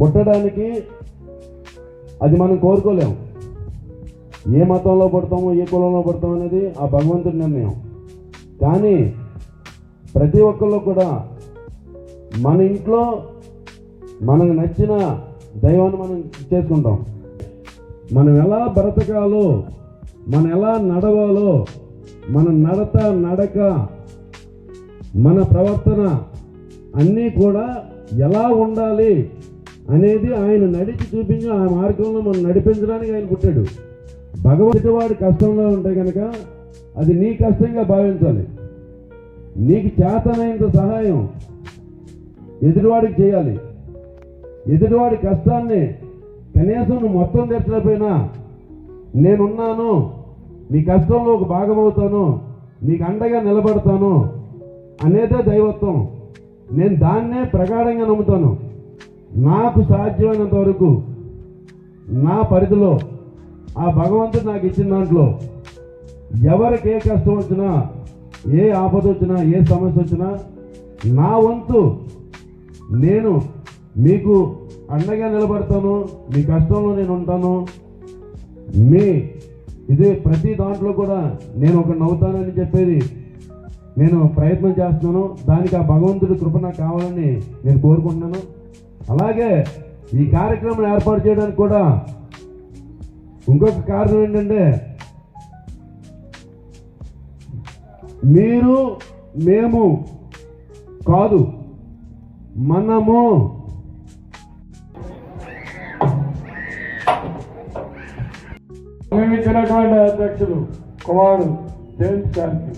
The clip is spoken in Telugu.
పుట్టడానికి అది మనం కోరుకోలేము. ఏ మతంలో పడతామో ఏ కులంలో పుడతాం అనేది ఆ భగవంతుడి నిర్ణయం. కానీ ప్రతి ఒక్కళ్ళు కూడా మన ఇంట్లో మనకు నచ్చిన దైవాన్ని మనం చేసుకుంటాం. మనం ఎలా బ్రతకాలో మనం ఎలా నడవాలో మన నడత నడక మన ప్రవర్తన అన్నీ కూడా ఎలా ఉండాలి అనేది ఆయన నడిచి చూపించి ఆ మార్గంలో మనం నడిపించడానికి ఆయన పుట్టాడు. భగవంతుడి వాడి కష్టంలో ఉంటే కనుక అది నీ కష్టంగా భావించాలి. నీకు చేతనైనంత సహాయం ఎదుటివాడికి చేయాలి. ఎదుటివాడి కష్టాన్ని కనీసం నువ్వు మొత్తం తెచ్చలేకపోయినా నేనున్నాను నీ కష్టంలో ఒక భాగం అవుతాను నీకు అండగా నిలబడతాను అనేదే దైవత్వం. నేను దాన్నే ప్రగాఢంగా నమ్ముతాను. నాకు సాధ్యమైనంత వరకు నా పరిధిలో ఆ భగవంతుడు నాకు ఇచ్చిన దాంట్లో ఎవరికి ఏ కష్టం వచ్చినా ఏ ఆపద వచ్చినా ఏ సమస్య వచ్చినా నా వంతు నేను మీకు అండగా నిలబడతాను మీ కష్టంలో నేను ఉంటాను. మీ ఇది ప్రతి దాంట్లో కూడా నేను ఒక నవ్వుతానని చెప్పేది నేను ప్రయత్నం చేస్తున్నాను. దానికి ఆ భగవంతుడి కృప నాకు కావాలని నేను కోరుకుంటున్నాను. అలాగే ఈ కార్యక్రమం ఏర్పాటు చేయడానికి కూడా ఇంకొక కారణం ఏంటంటే మీరు మేము కాదు మనము. నియమించినటువంటి అధ్యక్షులు కుమారుడు జయంత్ శాంతి